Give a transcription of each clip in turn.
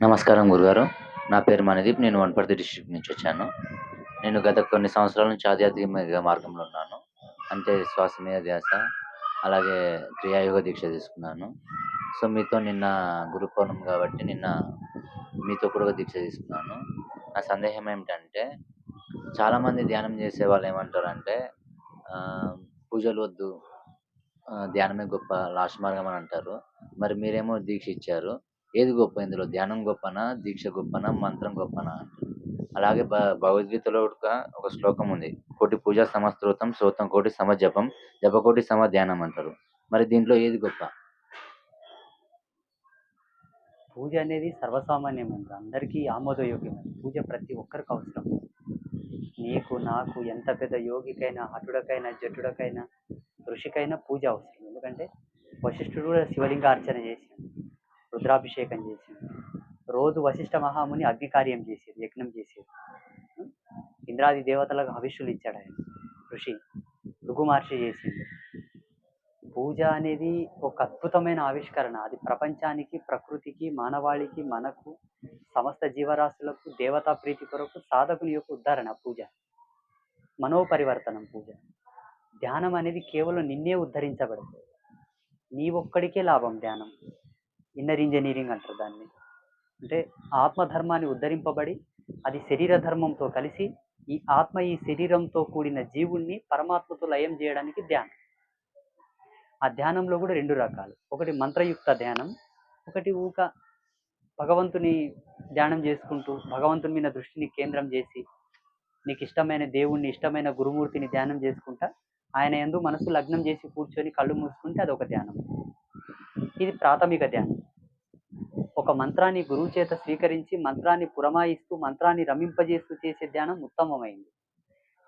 నమస్కారం గురుగారు. నా పేరు మనదీప్ నేను వనపర్తి డిస్ట్రిక్ట్ నుంచి వచ్చాను. నేను గత కొన్ని సంవత్సరాల నుంచి ఆధ్యాత్మిక మార్గంలో ఉన్నాను. అంటే శ్వాస మీద ధ్యాస అలాగే క్రియాయోగ దీక్ష తీసుకున్నాను. సో మీతో నిన్న గురు పౌర్ణమి కాబట్టి నిన్న మీతో కూడా దీక్ష తీసుకున్నాను. నా సందేహం ఏమిటంటే చాలామంది ధ్యానం చేసే వాళ్ళు ఏమంటారంటే ఆ, పూజలు వద్దు ధ్యానమే గొప్ప లాస్ట్ మార్గం అని అంటారు. మరి మీరేమో దీక్ష ఇచ్చారు. ఏది గొప్ప ఇందులో? ధ్యానం గొప్పనా? దీక్ష గొప్పనా? మంత్రం గొప్పనా? అలాగే భ భగవద్గీతలో కూడా ఒక శ్లోకం ఉంది. కోటి పూజ సమస్త్రోతం శ్రోతం కోటి సమ జపం జపకోటి సమ ధ్యానం అంటారు. మరి దీంట్లో ఏది గొప్ప? పూజ అనేది సర్వసామాన్యమైనది అందరికీ ఆమోదయోగ్యమైనది పూజ ప్రతి ఒక్కరికి అవసరం. నీకు నాకు ఎంత పెద్ద యోగికైనా హటుడకైనా జటుడకైనా ఋషికైనా పూజ అవసరం. ఎందుకంటే వశిష్ఠుడు కూడా శివలింగార్చన చేసి రుద్రాభిషేకం చేసింది రోజు వశిష్ఠ మహాముని అగ్నికార్యం చేసేది యజ్ఞం చేసేది. ఇంద్రాది దేవతలకు హవిష్యులు ఇచ్చాడు ఆయన ఋషి భృగు మహర్షి పూజ అనేది ఒక అద్భుతమైన ఆవిష్కరణ. అది ప్రపంచానికి ప్రకృతికి మానవాళికి మనకు సమస్త జీవరాశులకు దేవతా ప్రీతి కొరకు సాధకుని యొక్క ఉద్ధారణ పూజ. మనోపరివర్తనం పూజ. ధ్యానం అనేది కేవలం నిన్నే ఉద్ధరించబడుతుంది నీ ఒక్కడికే లాభం ధ్యానం. ఇన్నర్ ఇంజనీరింగ్ అంటారు దాన్ని. అంటే ఆత్మధర్మాన్ని ఉద్ధరింపబడి అది శరీర ధర్మంతో కలిసి ఈ ఆత్మ ఈ శరీరంతో కూడిన జీవుణ్ణి పరమాత్మతో లయం చేయడానికి ధ్యానం. ఆ ధ్యానంలో కూడా రెండు రకాలు. ఒకటి మంత్రయుక్త ధ్యానం ఒకటి ఊక భగవంతుని ధ్యానం చేసుకుంటూ భగవంతుని మీద దృష్టిని కేంద్రం చేసి నీకు ఇష్టమైన దేవుణ్ణి ఇష్టమైన గురుమూర్తిని ధ్యానం చేసుకుంటా ఆయన ఎందు మనసు లగ్నం చేసి కూర్చొని కళ్ళు మూసుకుంటే అదొక ధ్యానం. ఇది ప్రాథమిక ధ్యానం. ఒక మంత్రాన్ని గురువు చేత స్వీకరించి మంత్రాన్ని పురమాయిస్తూ మంత్రాన్ని రమింపజేస్తూ చేసే ధ్యానం ఉత్తమమైంది.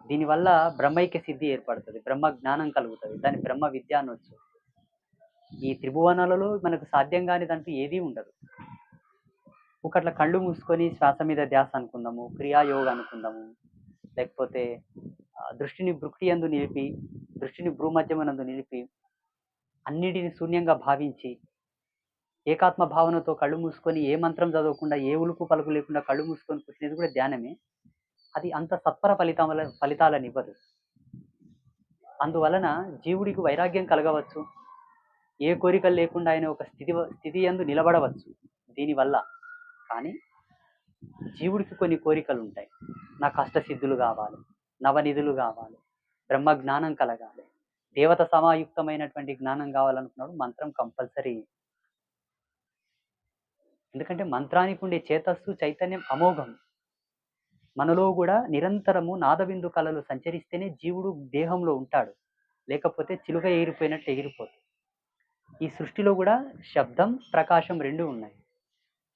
దీనివల్ల బ్రహ్మైక్య సిద్ధి ఏర్పడుతుంది బ్రహ్మ జ్ఞానం కలుగుతుంది దాని బ్రహ్మ విద్య అనొచ్చు ఈ త్రిభువనాలలో మనకు సాధ్యం కానిదంటూ ఏదీ ఉండదు. ఒకట్ల కళ్ళు మూసుకొని శ్వాస మీద ధ్యాస అనుకుందాము క్రియాయోగ అనుకుందాము లేకపోతే దృష్టిని భృక్తి యందు నిలిపి దృష్టిని భ్రూమధ్యమనందు నిలిపి అన్నిటిని శూన్యంగా భావించి ఏకాత్మ భావనతో కళ్ళు మూసుకొని ఏ మంత్రం చదవకుండా ఏ ఉలుపు పలుకు లేకుండా కళ్ళు మూసుకొని కూర్చునేది కూడా ధ్యానమే. అది అంత సత్వర ఫలితాల ఫలితాలను ఇవ్వదు. అందువలన జీవుడికి వైరాగ్యం కలగవచ్చు. ఏ కోరికలు లేకుండా ఆయన ఒక స్థితి స్థితి ఎందు నిలబడవచ్చు. దీనివల్ల కానీ జీవుడికి కొన్ని కోరికలు ఉంటాయి నా కష్టసిద్ధులు కావాలి నవనిధులు కావాలి బ్రహ్మ జ్ఞానం కలగాలి దేవత సమాయుక్తమైనటువంటి జ్ఞానం కావాలనుకున్నాడు మంత్రం కంపల్సరీ ఎందుకంటే మంత్రానికి ఉండే చేతస్సు చైతన్యం అమోఘం. మనలో కూడా నిరంతరము నాదబిందు కళలు సంచరిస్తేనే జీవుడు దేహంలో ఉంటాడు. లేకపోతే చిలుక ఎగిరిపోయినట్టు ఎగిరిపోతుంది ఈ సృష్టిలో కూడా శబ్దం ప్రకాశం రెండు ఉన్నాయి.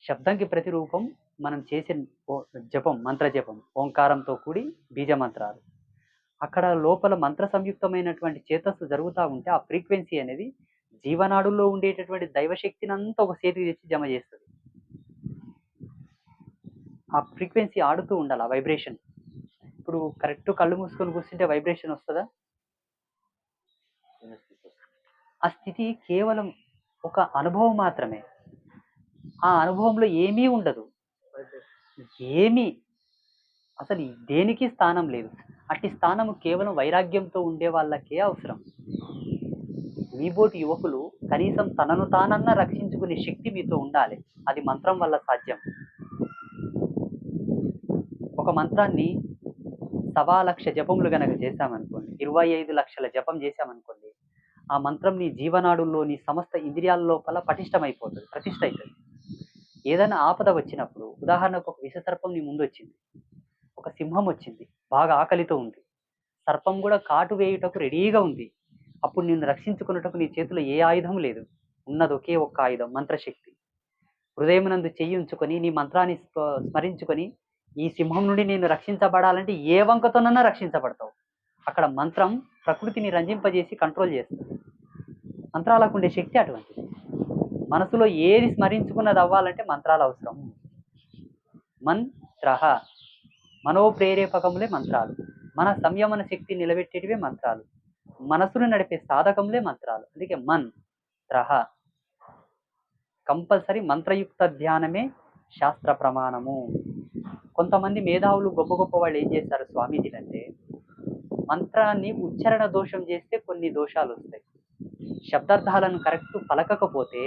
శబ్దంకి ప్రతిరూపం మనం చేసే ఓ- జపం మంత్ర జపం ఓంకారంతో కూడి బీజ మంత్రాలు అక్కడ లోపల మంత్ర సంయుక్తమైనటువంటి చేతస్సు జరుగుతూ ఉంటే ఆ ఫ్రీక్వెన్సీ అనేది జీవనాడుల్లో ఉండేటటువంటి దైవశక్తిని అంతా ఒక సేతి తెచ్చి జమ చేస్తుంది. ఆ ఫ్రీక్వెన్సీ ఆడుతూ ఉండాలి ఆ వైబ్రేషన్ ఇప్పుడు కరెక్ట్ కళ్ళు మూసుకొని కూర్చుంటే వైబ్రేషన్ వస్తుందా? ఆ స్థితి కేవలం ఒక అనుభవం మాత్రమే. ఆ అనుభవంలో ఏమీ ఉండదు. ఏమీ అసలు దేనికి స్థానం లేదు. అట్టి స్థానము కేవలం వైరాగ్యంతో ఉండే వాళ్ళకే అవసరం. మీబోటి యువకులు కనీసం తనను తానన్నా రక్షించుకునే శక్తి మీతో ఉండాలి. అది మంత్రం వల్ల సాధ్యం. ఒక మంత్రాన్ని సవా లక్ష జపములు గనక చేశామనుకోండి ఇరవై ఐదు లక్షల జపం చేశామనుకోండి ఆ మంత్రం నీ జీవనాడుల్లో నీ సమస్త ఇంద్రియాల లోపల పటిష్టమైపోతుంది ప్రతిష్ట అవుతుంది ఏదైనా ఆపద వచ్చినప్పుడు ఉదాహరణకు ఒక విషసర్పం నీ ముందు వచ్చింది ఒక సింహం వచ్చింది బాగా ఆకలితో ఉంది సర్పం కూడా కాటు వేయుటకు రెడీగా ఉంది అప్పుడు నిన్ను రక్షించుకున్నటకు నీ చేతిలో ఏ ఆయుధం లేదు ఉన్నది ఒకే ఒక్క ఆయుధం మంత్రశక్తి. హృదయమునందు చెయ్యి ఉంచుకొని నీ మంత్రాన్ని స్మరించుకొని ఈ సింహం నుండి నేను రక్షించబడాలంటే ఏ వంకతోనన్నా రక్షించబడతావు. అక్కడ మంత్రం ప్రకృతిని రంజింపజేసి కంట్రోల్ చేస్తుంది. మంత్రాలకు ఉండే శక్తి అటువంటిది. మనసులో ఏది స్మరించుకున్నది అవ్వాలంటే మంత్రాలు అవసరం. మంత్ర. మనోప్రేరేపకములే మంత్రాలు. మన సంయమన శక్తి నిలబెట్టేటివే మంత్రాలు. మనసును నడిపే సాధకములే మంత్రాలు. అందుకే మన్ త్రహ కంపల్సరీ మంత్రయుక్త ధ్యానమే శాస్త్ర ప్రమాణము. కొంతమంది మేధావులు గొప్ప గొప్ప వాళ్ళు ఏం చేస్తారు స్వామీజీలంటే మంత్రాన్ని ఉచ్చారణ దోషం చేస్తే కొన్ని దోషాలు వస్తాయి. శబ్దార్థాలను కరెక్ట్ పలకకపోతే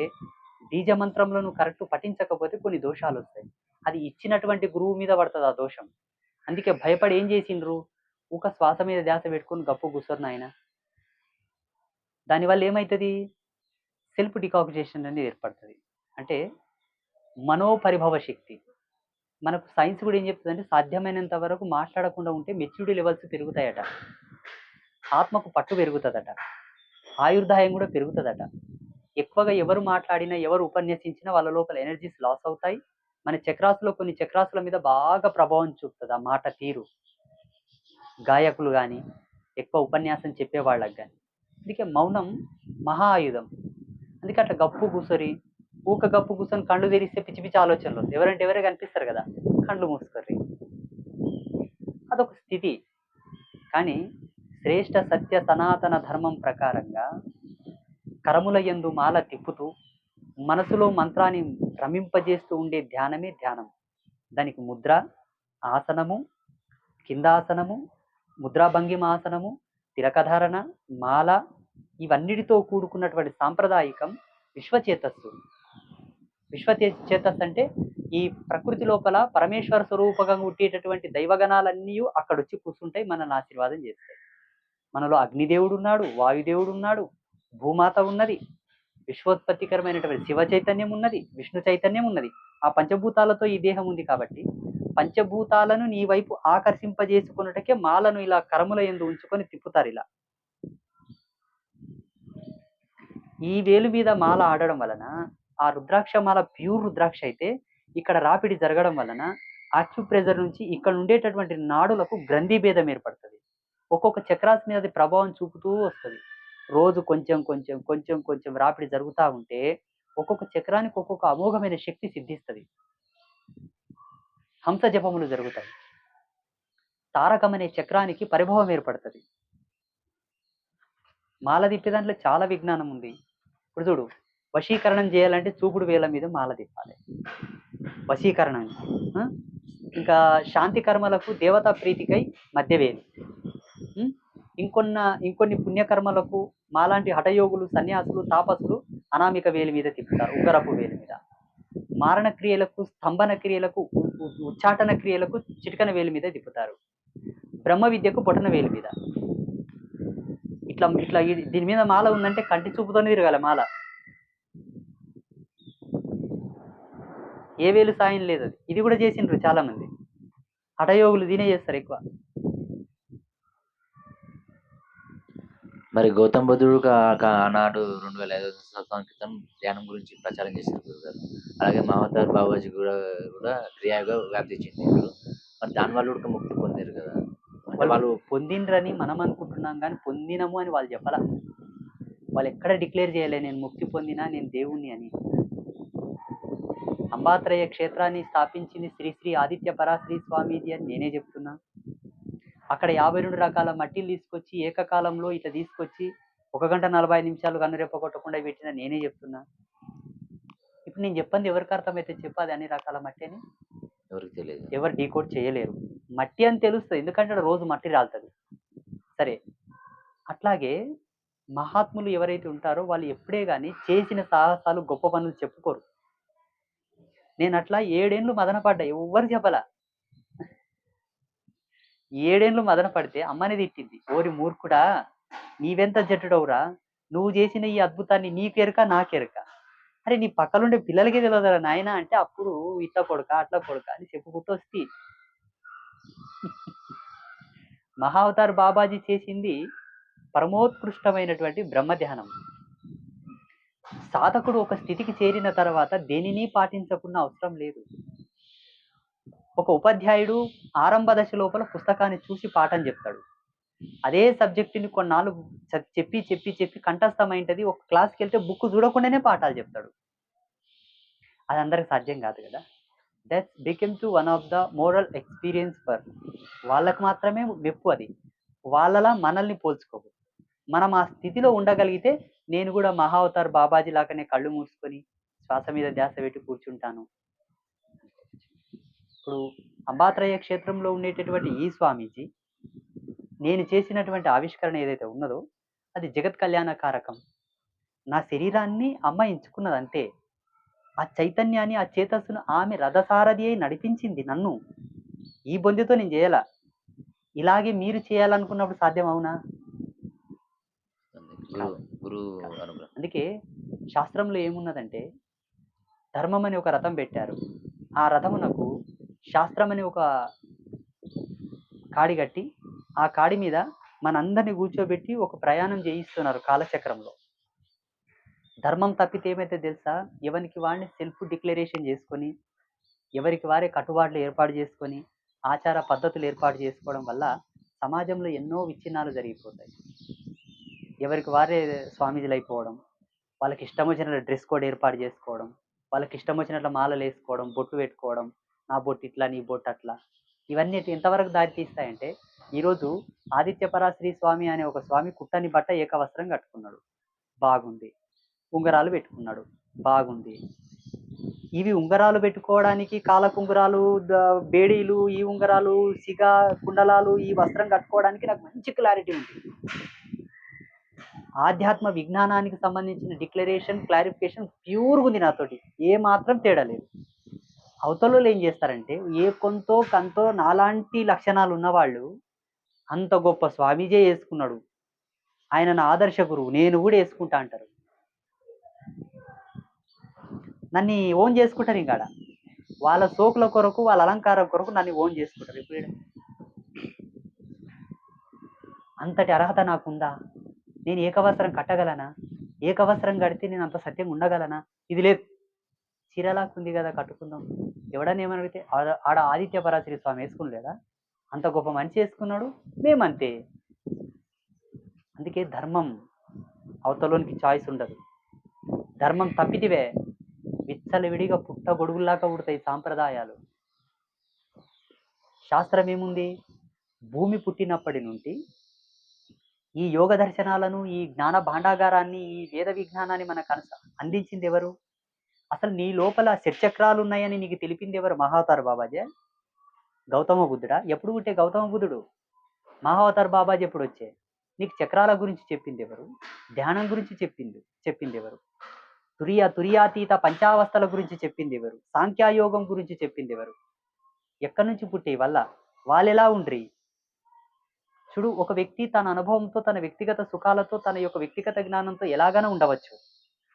బీజ మంత్రంలను కరెక్ట్ పఠించకపోతే కొన్ని దోషాలు వస్తాయి. అది ఇచ్చినటువంటి గురువు మీద పడుతుంది ఆ దోషం. అందుకే భయపడి ఏం చేసిండ్రు? ఊక శ్వాస మీద ధ్యాస పెట్టుకొని గప్పు కూర్చొని ఆయన దానివల్ల ఏమవుతుంది సెల్ఫ్ డికాగ్జేషన్ అనేది ఏర్పడుతుంది. అంటే మనోపరిభవ శక్తి మనకు సైన్స్ కూడా ఏం చెప్తుందంటే సాధ్యమైనంత వరకు మాట్లాడకుండా ఉంటే మెచ్యూరిటీ లెవెల్స్ పెరుగుతాయట. ఆత్మకు పట్టు పెరుగుతుందట. ఆయుర్దాయం కూడా పెరుగుతుందట. ఎక్కువగా ఎవరు మాట్లాడినా ఎవరు ఉపన్యసించినా వాళ్ళ లోపల ఎనర్జీస్ లాస్ అవుతాయి. మన చక్రాసులో కొన్ని చక్రాసుల మీద బాగా ప్రభావం చూపుతుంది ఆ మాట తీరు. గాయకులు కానీ ఎక్కువ ఉపన్యాసం చెప్పేవాళ్ళకి కానీ అందుకే మౌనం మహా ఆయుధం. అందుకే అట్లా గప్పు కూసరి ఊక గప్పు కూర్చొని కళ్ళు తెరిస్తే పిచ్చి పిచ్చి ఆలోచనలు ఎవరంటే ఎవరే కనిపిస్తారు కదా కళ్ళు మూసుకొని. అదొక స్థితి. కానీ శ్రేష్ట సత్య సనాతన ధర్మం ప్రకారంగా కరముల యందు మాల తిప్పుతూ మనసులో మంత్రాన్ని రమింపజేస్తూ ఉండే ధ్యానమే ధ్యానం. దానికి ముద్ర ఆసనము కిందాసనము ముద్రాభంగిమ ఆసనము తిలకధారణ మాల ఇవన్నిటితో కూడుకున్నటువంటి సాంప్రదాయకం విశ్వచేతస్సు. విశ్వచే చేతస్ అంటే ఈ ప్రకృతి లోపల పరమేశ్వర స్వరూపంగా ఉట్టేటటువంటి దైవగణాలన్నీ అక్కడ వచ్చి కూర్చుంటాయి మనల్ని ఆశీర్వాదం చేస్తాయి. మనలో అగ్నిదేవుడు ఉన్నాడు వాయుదేవుడు ఉన్నాడు భూమాత ఉన్నది విశ్వోత్పత్తికరమైనటువంటి శివ చైతన్యం ఉన్నది విష్ణు చైతన్యం ఉన్నది. ఆ పంచభూతాలతో ఈ దేహం ఉంది కాబట్టి పంచభూతాలను నీ వైపు ఆకర్షింపజేసుకున్నటకే మాలను ఇలా కరముల ఎందు ఉంచుకొని తిప్పుతారు ఇలా. ఈ వేలు మీద మాల ఆడడం వలన ఆ రుద్రాక్ష మాల ప్యూర్ రుద్రాక్ష అయితే ఇక్కడ రాపిడి జరగడం వలన ఆక్యుప్రెజర్ నుంచి ఇక్కడ ఉండేటటువంటి నాడులకు గ్రంథి భేదం ఏర్పడుతుంది. ఒక్కొక్క చక్రాస్ మీద అది ప్రభావం చూపుతూ వస్తుంది. రోజు కొంచెం కొంచెం కొంచెం కొంచెం రాపిడి జరుగుతూ ఉంటే ఒక్కొక్క చక్రానికి ఒక్కొక్క అమోఘమైన శక్తి సిద్ధిస్తుంది. హంస జపములు జరుగుతాయి. తారకం అనే చక్రానికి పరిభవం ఏర్పడుతుంది. మాల తిప్పే దాంట్లో చాలా విజ్ఞానం ఉంది. ఇప్పుడు చూడు వశీకరణం చేయాలంటే చూపుడు వేల మీద మాల తిప్పాలి. వశీకరణ. ఇంకా శాంతి కర్మలకు దేవతా ప్రీతికై మధ్యవేలు ఉం? ఇంకొన్న ఇంకొన్ని పుణ్యకర్మలకు మాలాంటి హఠయోగులు సన్యాసులు తాపసులు అనామిక వేలి మీద తిప్పుతారు ఉగ్గరపు వేలి మీద. మారణ క్రియలకు స్తంభన క్రియలకు ఉచ్చాటన క్రియలకు చిటికన వేలి మీద తిప్పుతారు. బ్రహ్మ విద్యకు పొటన వేలి మీద. ఇట్లా ఇట్లా దీని మీద మాల ఉందంటే కంటి చూపుతోనే తిరగాలి మాల. ఏ వేలు సాయం లేదు అది. ఇది కూడా చేసిండ్రు చాలా మంది హఠయోగులు దీనే చేస్తారు ఎక్కువ. మరి గౌతమ్ బుద్ధుడు ఆనాడు రెండు వేల ఐదు సంవత్సరాల క్రితం ధ్యానం గురించి ప్రచారం చేశారు గురుగారు. అలాగే మహతార్ బాబాజీ కూడా కూడా క్రియాగా వ్యాప్తి చెందారు మరి దానివల్ల కూడా ముక్తి పొందారు కదా. వాళ్ళు వాళ్ళు పొందిండ్రని మనం అనుకుంటున్నాం కానీ పొందినము అని వాళ్ళు చెప్పాల. వాళ్ళు ఎక్కడ డిక్లేర్ చేయలే నేను ముక్తి పొందినా నేను దేవుణ్ణి అని. అంబాత్రయ క్షేత్రాన్ని స్థాపించింది శ్రీ శ్రీ ఆదిత్య పరాశ్రీ స్వామీజీ అని నేనే చెప్తున్నా. అక్కడ యాభై రెండు రకాల మట్టిలు తీసుకొచ్చి ఏకకాలంలో ఇట్లా తీసుకొచ్చి ఒక గంట నలభై నిమిషాలు కన్నురెప్ప కొట్టకుండా పెట్టిన నేనే చెప్తున్నా. ఇప్పుడు నేను చెప్పండి ఎవరికి అర్థమైతే చెప్పాది అన్ని రకాల మట్టి అని ఎవరికి తెలియదు. ఎవరు డీకోడ్ చేయలేరు. మట్టి అని తెలుస్తుంది ఎందుకంటే రోజు మట్టి రాలుతుంది. సరే అట్లాగే మహాత్ములు ఎవరైతే ఉంటారో వాళ్ళు ఎప్పుడే కానీ చేసిన సాహసాలు గొప్ప పనులు చెప్పుకోరు. నేను అట్లా ఏడేండ్లు మదన పడ్డా ఎవ్వరు చెప్పలా? ఏడేండ్లు మదన పడితే అమ్మని తిట్టింది. ఓరి మూర్ఖుడా నీవెంత జట్టుడవురా నువ్వు చేసిన ఈ అద్భుతాన్ని నీకెరక నాకెరక? అరే నీ పక్కలుండే పిల్లలకే తెలియదురా నాయన? అంటే అప్పుడు ఇట్లా కొడుక అట్లా కొడుక అని చెప్పుకుంటూ వస్తే. మహావతార్ బాబాజీ చేసింది పరమోత్కృష్టమైనటువంటి బ్రహ్మ ధ్యానం సాధకుడు ఒక స్థితికి చేరిన తర్వాత దేనిని పాటించకున్న అవసరం లేదు. ఒక ఉపాధ్యాయుడు ఆరంభ దశ లోపల పుస్తకాన్ని చూసి పాఠం చెప్తాడు. అదే సబ్జెక్టుని కొన్నాళ్ళు చెప్పి చెప్పి చెప్పి కంఠస్థమైంటది. ఒక క్లాస్కి వెళ్తే బుక్ చూడకుండానే పాఠాలు చెప్తాడు. అది అందరికి సాధ్యం కాదు కదా. That's become to one of the moral experience for వాళ్ళకు మాత్రమే మెప్పు అది. వాళ్ళలా మనల్ని పోల్చుకోవు మనం ఆ స్థితిలో ఉండగలిగితే నేను కూడా మహావతార్ బాబాజీ లాగానే కళ్ళు మూసుకొని శ్వాస మీద ధ్యాస పెట్టి కూర్చుంటాను. ఇప్పుడు అంబాత్రయ క్షేత్రంలో ఉండేటటువంటి ఈ స్వామీజీ నేను చేసినటువంటి ఆవిష్కరణ ఏదైతే ఉన్నదో అది జగత్ కళ్యాణ కారకం. నా శరీరాన్ని అమ్మ ఎంచుకున్నది అంతే ఆ చైతన్యాన్ని ఆ చేతస్సును ఆమె రథసారథి అయి నడిపించింది నన్ను. ఈ బొందితో నేను చేయాల? ఇలాగే మీరు చేయాలనుకున్నప్పుడు సాధ్యం అవునా? గురువు అనుగ్రహం. అందుకే శాస్త్రంలో ఏమున్నదంటే ధర్మం అని ఒక రథం పెట్టారు. ఆ రథమునకు శాస్త్రం అని ఒక కాడి కట్టి ఆ కాడి మీద మనందరిని కూర్చోబెట్టి ఒక ప్రయాణం చేయిస్తున్నారు కాలచక్రంలో. ధర్మం తప్పితే ఏమైతే తెలుసా? ఎవరికి వాడిని సెల్ఫ్ డిక్లరేషన్ చేసుకొని ఎవరికి వారే కట్టుబాట్లు ఏర్పాటు చేసుకొని ఆచార పద్ధతులు ఏర్పాటు చేసుకోవడం వల్ల సమాజంలో ఎన్నో విచ్ఛిన్నాలు జరిగిపోతాయి. ఎవరికి వారే స్వామీజీలు అయిపోవడం వాళ్ళకి ఇష్టం వచ్చినట్లు డ్రెస్ కోడ్ ఏర్పాటు చేసుకోవడం వాళ్ళకి ఇష్టం వచ్చినట్లు మాలలు వేసుకోవడం బొట్టు పెట్టుకోవడం నా బొట్టు ఇట్లా నీ బొట్టు అట్లా. ఇవన్నీ ఎంతవరకు దారి తీస్తాయంటే ఈరోజు ఆదిత్య పరాశ్రీ స్వామి అనే ఒక స్వామి కుట్టని బట్ట ఏకవస్త్రం కట్టుకున్నాడు. బాగుంది. ఉంగరాలు పెట్టుకున్నాడు. బాగుంది. ఇవి ఉంగరాలు పెట్టుకోవడానికి కాలకుంగరాలు బేడీలు ఈ ఉంగరాలు సిగ కుండలాలు ఈ వస్త్రం కట్టుకోవడానికి నాకు మంచి క్లారిటీ ఉంది. ఆధ్యాత్మ విజ్ఞానానికి సంబంధించిన డిక్లరేషన్ క్లారిఫికేషన్ ప్యూర్గా ఉంది నాతోటి. ఏ మాత్రం తేడా లేదు. అవతలలో ఏం చేస్తారంటే ఏ కొంతో కంతో నాలాంటి లక్షణాలు ఉన్నవాళ్ళు అంత గొప్ప స్వామీజే వేసుకున్నాడు. ఆయన నా ఆదర్శ గురువు నేను కూడా వేసుకుంటా అంటారు. నన్ను ఓన్ చేసుకుంటారు ఇంకాడ. వాళ్ళ సోకుల కొరకు వాళ్ళ అలంకారం కొరకు నన్ను ఓన్ చేసుకుంటారు. ఇప్పుడు అంతటి అర్హత నాకుందా? నేను ఏకవస్త్రం కట్టగలనా? ఏకవస్త్రం కడితే నేను అంత సత్యంగా ఉండగలనా? ఇది లేదు. చీరలాకుంది కదా కట్టుకుందాం. ఎవడని ఏమని అడిగితే ఆడ ఆదిత్య పరాశరి స్వామి వేసుకునలేదా అంత గొప్ప మంచి వేసుకున్నాడు మేమంతే. అందుకే ధర్మం అవతలోనికి చాయిస్ ఉండదు. ధర్మం తప్పితివే. విచ్చలవిడిగా పుట్ట గొడుగుల్లాగా పుడతాయి సాంప్రదాయాలు. శాస్త్రం ఏముంది? భూమి పుట్టినప్పటి నుండి ఈ యోగ దర్శనాలను ఈ జ్ఞాన భాండాగారాన్ని ఈ వేద విజ్ఞానాన్ని మనకు అన- అందించింది ఎవరు అసలు నీ లోపల షట్చక్రాలు ఉన్నాయని నీకు తెలిపింది ఎవరు మహావతార్ బాబాజీ? గౌతమ బుద్ధుడా? ఎప్పుడు పుట్టే గౌతమ బుద్ధుడు? మహావతార్ బాబాజీ ఎప్పుడు వచ్చే? నీకు చక్రాల గురించి చెప్పింది ఎవరు ధ్యానం గురించి చెప్పింది చెప్పింది ఎవరు తురియా తురియాతీత పంచావస్థల గురించి చెప్పింది ఎవరు సాంఖ్యాయోగం గురించి చెప్పింది ఎవరు ఎక్కడి నుంచి పుట్టే వల్ల వాళ్ళు ఎలా ఉండ్రి? చూడు ఒక వ్యక్తి తన అనుభవంతో తన వ్యక్తిగత సుఖాలతో తన యొక్క వ్యక్తిగత జ్ఞానంతో ఎలాగైనా ఉండవచ్చు.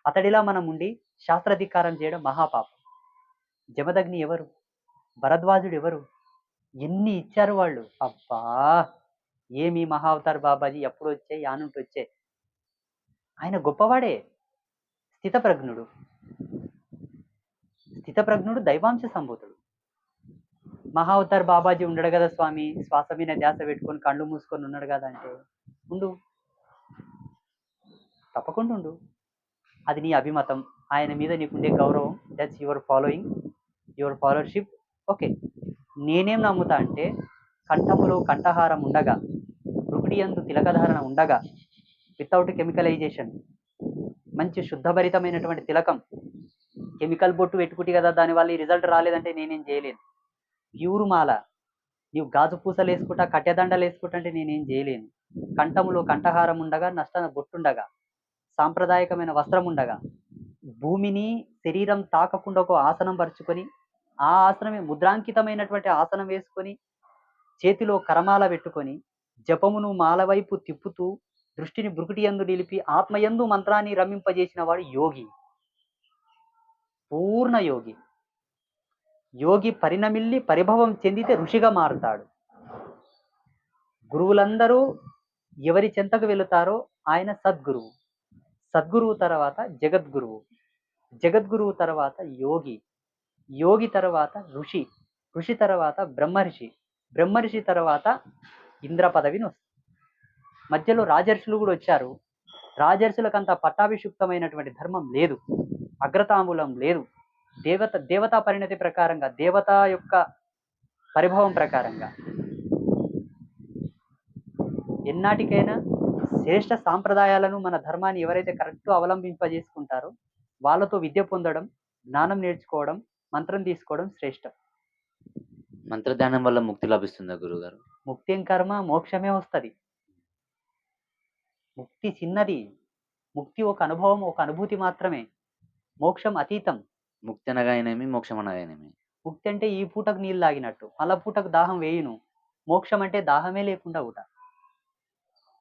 అతడిలా మనం ఉండి శాస్త్రాధికారం చేయడం మహాపాపం. జమదగ్ని ఎవరు? భరద్వాజుడు ఎవరు? ఎన్ని ఇచ్చారు వాళ్ళు? అబ్బా! ఏమి మహావతార్ బాబాజీ ఎప్పుడు వచ్చే యానుంటి వచ్చే? ఆయన గొప్పవాడే. స్థితప్రజ్ఞుడు. స్థితప్రజ్ఞుడు దైవాంశ సంభూతుడు. మహా అవతార్ బాబాజీ ఉండడు కదా స్వామి? శ్వాస మీద ధ్యాస పెట్టుకొని కళ్ళు మూసుకొని ఉన్నాడు కదా అంటే. ఉండు. తప్పకుండా ఉండు. అది నీ అభిమతం. ఆయన మీద నీకుండే గౌరవం. That's your following your followership okay నేనేం నమ్ముతా అంటే కంఠములో కంఠహారం ఉండగా రుపిడి అందు తిలకధారణ ఉండగా వితౌట్ కెమికలైజేషన్ మంచి శుద్ధభరితమైనటువంటి తిలకం కెమికల్ బొట్టు పెట్టుకుంటే కదా దానివల్ల ఈ రిజల్ట్ రాలేదంటే నేనేం చేయలేను. యూరుమాల నీవు గాజు పూసలు వేసుకుంటా కట్టెదండలు వేసుకుంటా అంటే నేనేం చేయలేను. కంఠములో కంఠహారం ఉండగా నష్ట బొట్టుండగా సాంప్రదాయకమైన వస్త్రం ఉండగా భూమిని శరీరం తాకకుండా ఒక ఆసనం పరుచుకొని ఆ ఆసనమే ముద్రాంకితమైనటువంటి ఆసనం వేసుకొని చేతిలో కరమాల పెట్టుకొని జపమును మాల వైపు తిప్పుతూ దృష్టిని బ్రుకుటి యందు నిలిపి ఆత్మయందు మంత్రాన్ని రమింపజేసిన వాడు యోగి. పూర్ణ యోగి. యోగి పరిణమిల్లి పరిభవం చెందితే ఋషిగా మారుతాడు. గురువులందరూ ఎవరి చెంతకు వెళుతారో ఆయన సద్గురువు. సద్గురువు తర్వాత జగద్గురువు. జగద్గురువు తర్వాత యోగి. యోగి తర్వాత ఋషి. ఋషి తర్వాత బ్రహ్మర్షి. బ్రహ్మర్షి తర్వాత ఇంద్ర పదవిని వస్తుంది మధ్యలో రాజర్షులు కూడా వచ్చారు. రాజర్షులకంత పట్టాభిషుక్తమైనటువంటి ధర్మం లేదు. అగ్రతాంబూలం లేదు. దేవత దేవతా పరిణతి ప్రకారంగా దేవత యొక్క పరిభవం ప్రకారంగా ఎన్నాటికైనా శ్రేష్ట సాంప్రదాయాలను మన ధర్మాన్ని ఎవరైతే కరెక్ట్ అవలంబింపజేసుకుంటారో వాళ్ళతో విద్య పొందడం జ్ఞానం నేర్చుకోవడం మంత్రం తీసుకోవడం శ్రేష్టం మంత్రధ్యానం వల్ల ముక్తి లభిస్తుందా గురువుగారు? ముక్తి కర్మ మోక్షమే వస్తది. ముక్తి చిన్నది. ముక్తి ఒక అనుభవం, ఒక అనుభూతి మాత్రమే. మోక్షం అతీతం. ముక్తి అనగానేమి, మోక్షం అనగానేమి? ముక్తి అంటే ఈ పూటకు నీళ్ళు తాగినట్టు. మళ్ళా పూటకు దాహం వేయును. మోక్షం అంటే దాహమే లేకుండా అవుట.